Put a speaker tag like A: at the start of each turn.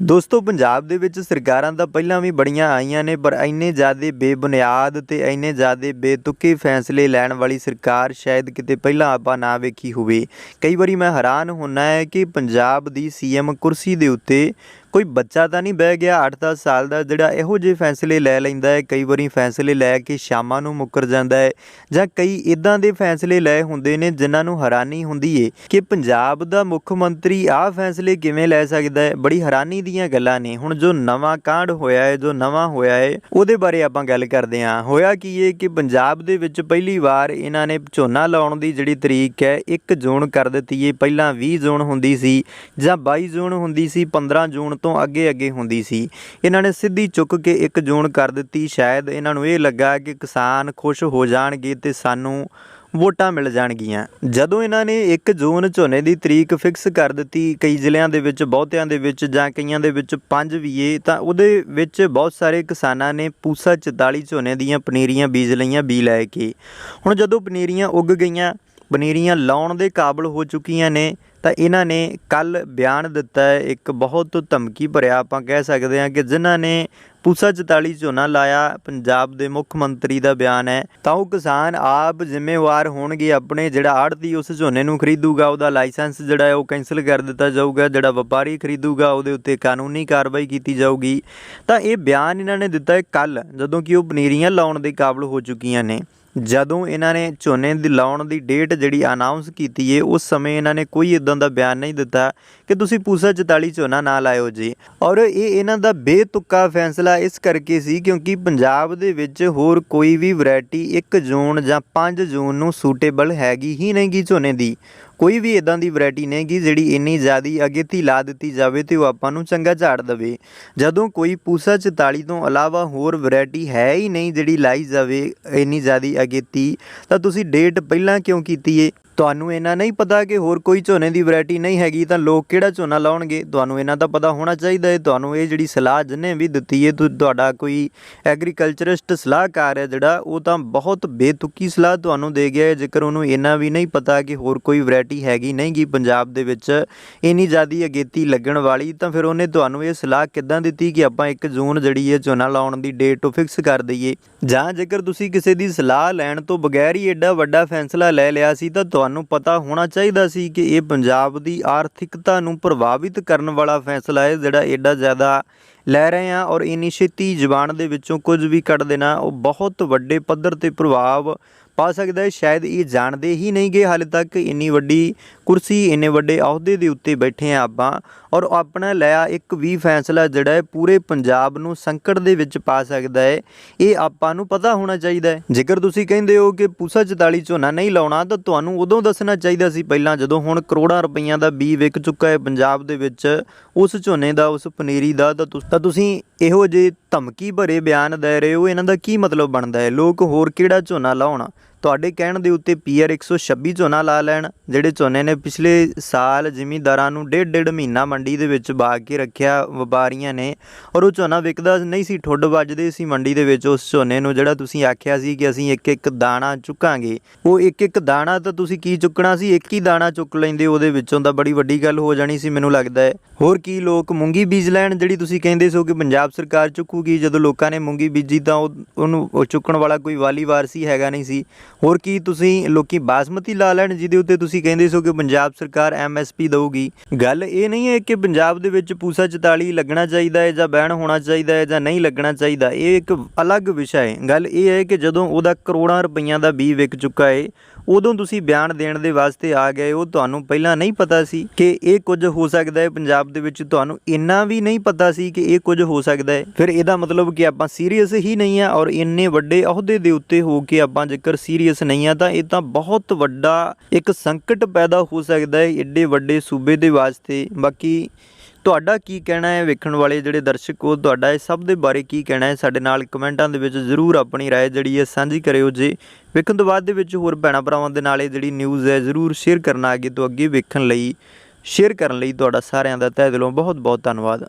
A: ਦੋਸਤੋ, ਪੰਜਾਬ ਦੇ ਵਿੱਚ ਸਰਕਾਰਾਂ ਤਾਂ ਪਹਿਲਾਂ ਵੀ ਬੜੀਆਂ ਆਈਆਂ ਨੇ, ਪਰ ਇੰਨੇ ਜ਼ਿਆਦੇ ਬੇਬੁਨਿਆਦ ਤੇ ਇੰਨੇ ਜ਼ਿਆਦੇ ਬੇਤੁਕੇ ਫੈਸਲੇ ਲੈਣ ਵਾਲੀ ਸਰਕਾਰ ਸ਼ਾਇਦ ਕਿਤੇ ਪਹਿਲਾਂ ਆਪਾਂ ਨਾ ਵੇਖੀ ਹੋਵੇ। ਕਈ ਵਾਰੀ ਮੈਂ ਹੈਰਾਨ ਹੁੰਨਾ ਹੈ ਕਿ ਪੰਜਾਬ ਦੀ ਸੀਐਮ ਕੁਰਸੀ ਦੇ ਉੱਤੇ ਕੋਈ ਬੱਚਾ ਤਾਂ ਨਹੀਂ ਬਹਿ ਗਿਆ 8-10 ਸਾਲ ਦਾ, ਜਿਹੜਾ ਇਹੋ ਜਿਹੇ ਫੈਸਲੇ ਲੈ ਲੈਂਦਾ ਹੈ, ਕਈ ਵਾਰੀ ਫੈਸਲੇ ਲੈ ਕੇ ਸ਼ਾਮਾਂ ਨੂੰ ਮੁੱਕਰ ਜਾਂਦਾ ਹੈ ਜਾਂ ਕਈ ਇਦਾਂ ਦੇ ਫੈਸਲੇ ਲਏ ਹੁੰਦੇ ਨੇ ਜਿਨ੍ਹਾਂ ਨੂੰ ਹੈਰਾਨੀ ਹੁੰਦੀ ਏ ਕਿ ਪੰਜਾਬ ਦਾ ਮੁੱਖ ਮੰਤਰੀ ਆਹ ਫੈਸਲੇ ਕਿਵੇਂ ਲੈ ਸਕਦਾ ਹੈ? ਬੜੀ ਹੈਰਾਨੀ ਦੀਆਂ ਗੱਲਾਂ ਨੇ। ਹੁਣ ਜੋ ਨਵਾਂ ਕਾਂਡ ਹੋਇਆ ਹੈ, ਜੋ ਨਵਾਂ ਹੋਇਆ ਹੈ, ਉਹਦੇ ਬਾਰੇ ਆਪਾਂ ਗੱਲ ਕਰਦੇ ਹਾਂ। ਹੋਇਆ ਕੀ ਏ ਕਿ ਪੰਜਾਬ ਦੇ ਵਿੱਚ ਪਹਿਲੀ ਵਾਰ ਇਹਨਾਂ ਨੇ ਝੋਨਾ ਲਾਉਣ ਦੀ ਜਿਹੜੀ ਤਰੀਕ ਹੈ 1 ਜੂਨ ਕਰ ਦਿੱਤੀ ਏ। ਪਹਿਲਾਂ 20 ਜੂਨ ਹੁੰਦੀ ਸੀ ਜਾਂ 22 ਜੂਨ ਹੁੰਦੀ ਸੀ 15 ਜੂਨ ਤੋਂ ਅੱਗੇ ਅੱਗੇ ਹੁੰਦੀ ਸੀ। ਇਹਨਾਂ ਨੇ ਸਿੱਧੀ ਚੁੱਕ ਕੇ 1 ਜੂਨ ਕਰ ਦਿੱਤੀ। ਸ਼ਾਇਦ ਇਹਨਾਂ ਨੂੰ ਇਹ ਲੱਗਾ ਕਿ ਕਿਸਾਨ ਖੁਸ਼ ਹੋ ਜਾਣਗੇ ਤੇ ਸਾਨੂੰ ਵੋਟਾਂ ਮਿਲ ਜਾਣਗੀਆਂ। ਜਦੋਂ ਇਹਨਾਂ ਨੇ 1 ਜੂਨ ਝੋਨੇ ਦੀ ਤਰੀਕ ਫਿਕਸ ਕਰ ਦਿੱਤੀ, ਕਈ ਜ਼ਿਲ੍ਹਿਆਂ ਦੇ ਵਿੱਚ, ਬਹੁਤਿਆਂ ਦੇ ਵਿੱਚ ਜਾਂ ਕਈਆਂ ਦੇ ਵਿੱਚ 5 ਵੀ ਏ, ਤਾਂ ਉਹਦੇ ਵਿੱਚ ਬਹੁਤ ਸਾਰੇ ਕਿਸਾਨਾਂ ਨੇ ਪੂਸਾ 44 ਝੋਨੇ ਦੀਆਂ ਪਨੀਰੀਆਂ ਬੀਜ ਲਈਆਂ, ਬੀ ਲੈ ਕੇ। ਹੁਣ ਜਦੋਂ ਪਨੀਰੀਆਂ ਉੱਗ ਗਈਆਂ, ਪਨੀਰੀਆਂ ਲਾਉਣ ਦੇ ਕਾਬਲ ਹੋ ਚੁੱਕੀਆਂ ਨੇ ਤਾਂ ਇਹਨਾਂ ਨੇ ਕੱਲ ਬਿਆਨ ਦਿੱਤਾ ਹੈ, ਇੱਕ ਬਹੁਤ ਧਮਕੀ ਭਰਿਆ, ਆਪਾਂ ਕਹਿ ਸਕਦੇ ਹਾਂ ਕਿ ਜਿਨ੍ਹਾਂ ਨੇ ਪੂਸਾ 44 ਝੋਨਾ ਲਾਇਆ, ਪੰਜਾਬ ਦੇ ਮੁੱਖ ਮੰਤਰੀ ਦਾ ਬਿਆਨ ਹੈ, ਤਾਂ ਉਹ ਕਿਸਾਨ ਆਪ ਜ਼ਿੰਮੇਵਾਰ ਹੋਣਗੇ, ਆਪਣੇ ਜਿਹੜਾ ਆੜਤੀ ਉਸ ਝੋਨੇ ਨੂੰ ਖਰੀਦੂਗਾ, ਉਹਦਾ ਲਾਇਸੈਂਸ ਜਿਹੜਾ ਹੈ ਉਹ ਕੈਂਸਲ ਕਰ ਦਿੱਤਾ ਜਾਊਗਾ, ਜਿਹੜਾ ਵਪਾਰੀ ਖਰੀਦੂਗਾ, ਉਹਦੇ ਉੱਤੇ ਕਾਨੂੰਨੀ ਕਾਰਵਾਈ ਕੀਤੀ ਜਾਊਗੀ। ਤਾਂ ਇਹ ਬਿਆਨ ਇਹਨਾਂ ਨੇ ਦਿੱਤਾ ਹੈ ਕੱਲ ਜਦੋਂ ਕਿ ਉਹ ਪਨੀਰੀਆਂ ਲਾਉਣ ਦੇ ਕਾਬਲ ਹੋ ਚੁੱਕੀਆਂ ਨੇ। ਜਦੋਂ ਇਹਨਾਂ ਨੇ ਝੋਨੇ ਦੀ ਲਾਉਣ ਦੀ ਡੇਟ ਜਿਹੜੀ ਅਨਾਉਂਸ ਕੀਤੀ ਏ, ਉਸ ਸਮੇਂ ਇਹਨਾਂ ਨੇ ਕੋਈ ਇਦਾਂ ਦਾ ਬਿਆਨ ਨਹੀਂ ਦਿੱਤਾ ਕਿ ਤੁਸੀਂ ਪੂਸਾ 44 ਝੋਨਾ ਨਾ ਲਾਇਓ ਜੀ। ਔਰ ਇਹ ਇਹਨਾਂ ਦਾ ਬੇਤੁੱਕਾ ਫੈਸਲਾ ਇਸ ਕਰਕੇ ਸੀ ਕਿਉਂਕਿ ਪੰਜਾਬ ਦੇ ਵਿੱਚ ਹੋਰ ਕੋਈ ਵੀ ਵੈਰਾਈਟੀ 1 ਜੂਨ ਜਾਂ 5 ਜੂਨ ਨੂੰ ਸੂਟੇਬਲ ਹੈਗੀ ਹੀ ਨਹੀਂਗੀ ਝੋਨੇ ਦੀ। ਕੋਈ ਵੀ ਇਦਾਂ ਦੀ ਵੈਰਾਈਟੀ ਨਹੀਂਗੀ ਜਿਹੜੀ ਇੰਨੀ ਜ਼ਿਆਦੀ ਅਗੇਤੀ ਲਾ ਦਿੱਤੀ ਜਾਵੇ ਤੇ ਉਹ ਆਪਾਂ ਨੂੰ ਚੰਗਾ ਝਾੜ ਦੇਵੇ। ਜਦੋਂ ਕੋਈ ਪੂਸਾ 44 ਤੋਂ ਇਲਾਵਾ ਹੋਰ ਵੈਰਾਈਟੀ ਹੈ ਹੀ ਨਹੀਂ ਜਿਹੜੀ ਲਾਈ ਜਾਵੇ ਇੰਨੀ ਜ਼ਿਆਦੀ ਅਗੇਤੀ ਤਾਂ ਤੁਸੀਂ ਡੇਟ ਪਹਿਲਾਂ ਕਿਉਂ ਕੀਤੀ ਏ? ਤੁਹਾਨੂੰ ਇਹਨਾਂ ਨਹੀਂ ਪਤਾ ਕਿ ਹੋਰ ਕੋਈ ਝੋਨੇ ਦੀ ਵੈਰਾਈਟੀ ਨਹੀਂ ਹੈਗੀ, ਤਾਂ ਲੋਕ ਕਿਹੜਾ ਝੋਨਾ ਲਾਉਣਗੇ? ਤੁਹਾਨੂੰ ਇਹਨਾਂ ਦਾ ਪਤਾ ਹੋਣਾ ਚਾਹੀਦਾ ਹੈ। ਤੁਹਾਨੂੰ ਇਹ ਜਿਹੜੀ ਸਲਾਹ ਜਿੰਨੇ ਵੀ ਦਿੱਤੀ ਹੈ, ਤੁ- ਤੁਹਾਡਾ ਕੋਈ ਐਗਰੀਕਲਚਰਿਸਟ ਸਲਾਹਕਾਰ ਹੈ ਜਿਹੜਾ, ਉਹ ਤਾਂ ਬਹੁਤ ਬੇਤੁਕੀ ਸਲਾਹ ਤੁਹਾਨੂੰ ਦੇ ਗਿਆ ਹੈ। ਜੇਕਰ ਉਹਨੂੰ ਇਹਨਾਂ ਵੀ ਨਹੀਂ ਪਤਾ ਕਿ ਹੋਰ ਕੋਈ ਵੈਰਾਈਟੀ ਹੈਗੀ ਨਹੀਂਗੀ ਪੰਜਾਬ ਦੇ ਵਿੱਚ, ਇੰਨੀ ਜ਼ਿਆਦੀ ਅਗੇਤੀ ਲੱਗਣ ਵਾਲੀ, ਤਾਂ ਫਿਰ ਉਹਨੇ ਤੁਹਾਨੂੰ ਇਹ ਸਲਾਹ ਕਿੱਦਾਂ ਦਿੱਤੀ ਕਿ ਆਪਾਂ 1 ਜੂਨ ਜਿਹੜੀ ਹੈ ਝੋਨਾ ਲਾਉਣ ਦੀ ਡੇਟ ਉਹ ਫਿਕਸ ਕਰ ਦਈਏ? ਜਾਂ ਜੇਕਰ ਤੁਸੀਂ ਕਿਸੇ ਦੀ ਸਲਾਹ ਲੈਣ ਤੋਂ ਬਗੈਰ ਹੀ ਐਡਾ ਵੱਡਾ ਫੈਸਲਾ ਲੈ ਲਿਆ ਸੀ, ਤਾਂ ਤੁਹਾਨੂੰ ਪਤਾ ਹੋਣਾ ਚਾਹੀਦਾ ਸੀ ਕਿ ਇਹ ਪੰਜਾਬ ਦੀ ਆਰਥਿਕਤਾ ਨੂੰ ਪ੍ਰਭਾਵਿਤ ਕਰਨ ਵਾਲਾ ਫੈਸਲਾ ਹੈ, ਜਿਹੜਾ ਐਡਾ ਜ਼ਿਆਦਾ ਲੈ ਰਹੇ ਆ ਔਰ ਇੰਨੀ ਛੇਤੀ ਜ਼ਬਾਨ ਦੇ ਵਿੱਚੋਂ ਕੁਝ ਵੀ ਕੱਢ ਦੇਣਾ, ਉਹ ਬਹੁਤ ਵੱਡੇ ਪੱਧਰ ਤੇ ਪ੍ਰਭਾਵ ਪਾ ਸਕਦਾ ਹੈ। ਸ਼ਾਇਦ ਇਹ ਜਾਣਦੇ ਹੀ ਨਹੀਂ ਗਏ ਹਾਲੇ ਤੱਕ ਇੰਨੀ ਵੱਡੀ ਕੁਰਸੀ ਇੰਨੇ ਵੱਡੇ ਅਹੁਦੇ ਦੇ ਉੱਤੇ ਬੈਠੇ ਆ ਆਪਾਂ ਔਰ ਆਪਣਾ ਲਿਆ ਇੱਕ ਵੀ ਫੈਸਲਾ ਜਿਹੜਾ ਹੈ ਪੂਰੇ ਪੰਜਾਬ ਨੂੰ ਸੰਕਟ ਦੇ ਵਿੱਚ ਪਾ ਸਕਦਾ ਹੈ, ਇਹ ਆਪਾਂ ਨੂੰ ਪਤਾ ਹੋਣਾ ਚਾਹੀਦਾ ਹੈ। ਜੇਕਰ ਤੁਸੀਂ ਕਹਿੰਦੇ ਹੋ ਕਿ ਪੂਸਾ 44 ਝੋਨਾ ਨਹੀਂ ਲਾਉਣਾ, ਤਾਂ ਤੁਹਾਨੂੰ ਉਦੋਂ ਦੱਸਣਾ ਚਾਹੀਦਾ ਸੀ ਪਹਿਲਾਂ ਜਦੋਂ ਹੁਣ ਕਰੋੜਾਂ ਰੁਪਈਆਂ ਦਾ ਬੀ ਵਿਕ ਚੁੱਕਾ ਹੈ ਪੰਜਾਬ ਦੇ ਵਿੱਚ, ਉਸ ਝੋਨੇ ਦਾ, ਉਸ ਪਨੀਰੀ ਦਾ, ਤਾਂ ਤੁਸ- ਤੁਸੀਂ ਇਹੋ ਜਿਹੇ ਧਮਕੀ ਭਰੇ ਬਿਆਨ ਦੇ ਰਹੇ ਹੋ, ਇਹਨਾਂ ਦਾ ਕੀ ਮਤਲਬ ਬਣਦਾ ਹੈ? ਲੋਕ ਹੋਰ ਕਿਹੜਾ ਝੋਨਾ ਲਾਉਣ? ਤੁਹਾਡੇ ਕਹਿਣ ਦੇ ਉੱਤੇ ਪੀਆਰ 126 ਝੋਨਾ ਲਾ ਲੈਣ, ਜਿਹੜੇ ਝੋਨੇ ਨੇ ਪਿਛਲੇ ਸਾਲ ਜ਼ਿਮੀਂਦਾਰਾਂ ਨੂੰ ਡੇਢ ਡੇਢ ਮਹੀਨਾ ਮੰਡੀ ਦੇ ਵਿੱਚ ਬਾਗ ਕੇ ਰੱਖਿਆ ਵਪਾਰੀਆਂ ਨੇ ਔਰ ਉਹ ਝੋਨਾ ਵਿਕਦਾ ਨਹੀਂ ਸੀ, ਠੁੱਡ ਵੱਜਦੇ ਸੀ ਮੰਡੀ ਦੇ ਵਿੱਚ ਉਸ ਝੋਨੇ ਨੂੰ, ਜਿਹੜਾ ਤੁਸੀਂ ਆਖਿਆ ਸੀ ਕਿ ਅਸੀਂ ਇੱਕ ਇੱਕ ਦਾਣਾ ਚੁੱਕਾਂਗੇ। ਉਹ ਇੱਕ ਇੱਕ ਦਾਣਾ ਤਾਂ ਤੁਸੀਂ ਕੀ ਚੁੱਕਣਾ ਸੀ? ਇੱਕ ਹੀ ਦਾਣਾ ਚੁੱਕ ਲੈਂਦੇ, ਉਹਦੇ ਵਿੱਚੋਂ ਤਾਂ ਬੜੀ ਵੱਡੀ ਗੱਲ ਹੋ ਜਾਣੀ ਸੀ, ਮੈਨੂੰ ਲੱਗਦਾ ਹੈ। ਹੋਰ ਕੀ ਲੋਕ ਮੂੰਗੀ ਬੀਜ ਲੈਣ, ਜਿਹੜੀ ਤੁਸੀਂ ਕਹਿੰਦੇ ਸੋ ਕਿ ਪੰਜਾਬ ਸਰਕਾਰ ਚੁੱਕੂਗੀ, ਜਦੋਂ ਲੋਕਾਂ ਨੇ ਮੂੰਗੀ ਬੀਜੀ ਤਾਂ ਉਹਨੂੰ ਚੁੱਕਣ ਵਾਲਾ ਕੋਈ ਵਾਲੀ ਵਾਰਸੀ ਹੈਗਾ ਨਹੀਂ ਸੀ। ਹੋਰ ਕੀ ਤੁਸੀਂ ਲੋਕੀ ਬਾਸਮਤੀ ਲਾ ਲੈਣ ਜਿਹਦੇ ਉੱਤੇ ਤੁਸੀਂ ਕਹਿੰਦੇ ਸੋ ਕਿ ਪੰਜਾਬ ਸਰਕਾਰ ਐਮਐਸਪੀ ਦੇਊਗੀ? ਗੱਲ ਇਹ ਨਹੀਂ ਹੈ ਕਿ ਪੰਜਾਬ ਦੇ ਵਿੱਚ ਪੂਸਾ 44 ਲੱਗਣਾ ਚਾਹੀਦਾ ਹੈ ਜਾਂ ਬੈਨ ਹੋਣਾ ਚਾਹੀਦਾ ਹੈ ਜਾਂ ਨਹੀਂ ਲੱਗਣਾ ਚਾਹੀਦਾ, ਇਹ ਇੱਕ ਅਲੱਗ ਵਿਸ਼ਾ ਹੈ। ਗੱਲ ਇਹ ਹੈ ਕਿ ਜਦੋਂ ਉਹਦਾ ਕਰੋੜਾਂ ਰੁਪਈਆਂ ਦਾ ਬੀ ਵਿਕ ਚੁੱਕਾ ਹੈ, ਉਦੋਂ ਤੁਸੀਂ ਬਿਆਨ ਦੇਣ ਦੇ ਵਾਸਤੇ ਆ ਗਏ ਉਹ ਤੁਹਾਨੂੰ ਪਹਿਲਾਂ ਨਹੀਂ ਪਤਾ ਸੀ ਕਿ ਇਹ ਕੁਝ ਹੋ ਸਕਦਾ ਹੈ। ਪੰਜਾਬ ਦੇ ਵਿੱਚ ਤੁਹਾਨੂੰ ਇੰਨਾ ਵੀ ਨਹੀਂ ਪਤਾ ਸੀ ਕਿ ਇਹ ਕੁਝ ਹੋ ਸਕਦਾ ਹੈ। ਫਿਰ ਇਹਦਾ ਮਤਲਬ ਕਿ ਆਪਾਂ ਸੀਰੀਅਸ ਹੀ ਨਹੀਂ ਆ ਔਰ ਇੰਨੇ ਵੱਡੇ ਅਹੁਦੇ ਦੇ ਉੱਤੇ ਹੋ ਕੇ ਆਪਾਂ ਜੇਕਰ ਸੀਰੀਅਸ ਨਹੀਂ ਆ ਤਾਂ ਇਹ ਤਾਂ ਬਹੁਤ ਵੱਡਾ ਇੱਕ ਸੰਕਟ ਪੈਦਾ ਹੋ ਸਕਦਾ ਹੈ ਏਡੇ ਵੱਡੇ ਸੂਬੇ ਦੇ ਵਾਸਤੇ ਬਾਕੀ ਤੁਹਾਡਾ ਕੀ ਕਹਿਣਾ ਹੈ ਵੇਖਣ ਵਾਲੇ ਜਿਹੜੇ ਦਰਸ਼ਕ ਹੋ ਤੁਹਾਡਾ ਇਹ ਸਭ ਦੇ ਬਾਰੇ ਕੀ ਕਹਿਣਾ ਹੈ ਸਾਡੇ ਨਾਲ ਕਮੈਂਟਾਂ ਦੇ ਵਿੱਚ ਜ਼ਰੂਰ ਆਪਣੀ رائے ਜਿਹੜੀ ਹੈ ਸਾਂਝੀ ਕਰਿਓ ਜੀ ਵੇਖਣ ਤੋਂ ਬਾਅਦ ਦੇ ਵਿੱਚ ਹੋਰ ਭੈਣਾਂ ਭਰਾਵਾਂ ਦੇ ਨਾਲ ਇਹ ਜਿਹੜੀ ਨਿਊਜ਼ ਹੈ ਜ਼ਰੂਰ ਸ਼ੇਅਰ ਕਰਨਾ ਅੱਗੇ ਤੋਂ ਅੱਗੇ ਵੇਖਣ ਲਈ ਸ਼ੇਅਰ ਕਰਨ ਲਈ ਤੁਹਾਡਾ ਸਾਰਿਆਂ ਦਾ ਤਹਿ ਦਿਲੋਂ ਬਹੁਤ ਬਹੁਤ ਧੰਨਵਾਦ